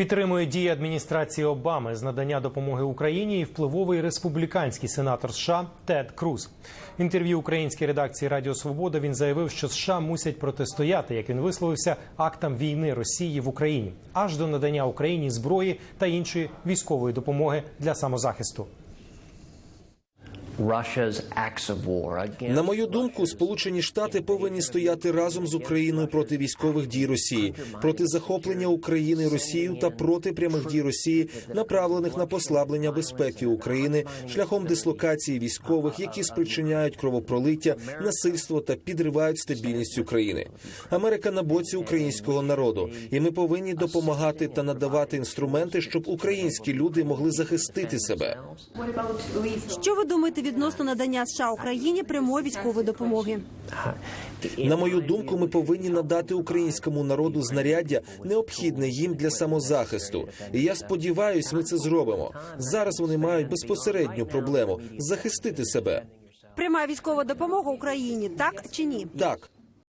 Підтримує дії адміністрації Обами з надання допомоги Україні і впливовий республіканський сенатор США Тед Круз. Інтерв'ю українській редакції Радіо Свобода він заявив, що США мусять протистояти, як він висловився, актам війни Росії в Україні аж до надання Україні зброї та іншої військової допомоги для самозахисту. На мою думку, Сполучені Штати повинні стояти разом з Україною проти військових дій Росії, проти захоплення України Росією та проти прямих дій Росії, направлених на послаблення безпеки України шляхом дислокації військових, які спричиняють кровопролиття, насильство та підривають стабільність України. Америка на боці українського народу, і ми повинні допомагати та надавати інструменти, щоб українські люди могли захистити себе. Що ви думаєте відносно надання США Україні прямої військової допомоги? На мою думку, ми повинні надати українському народу знаряддя, необхідне їм для самозахисту. І я сподіваюся, ми це зробимо. Зараз вони мають безпосередню проблему захистити себе. Пряма військова допомога Україні, так чи ні? Так,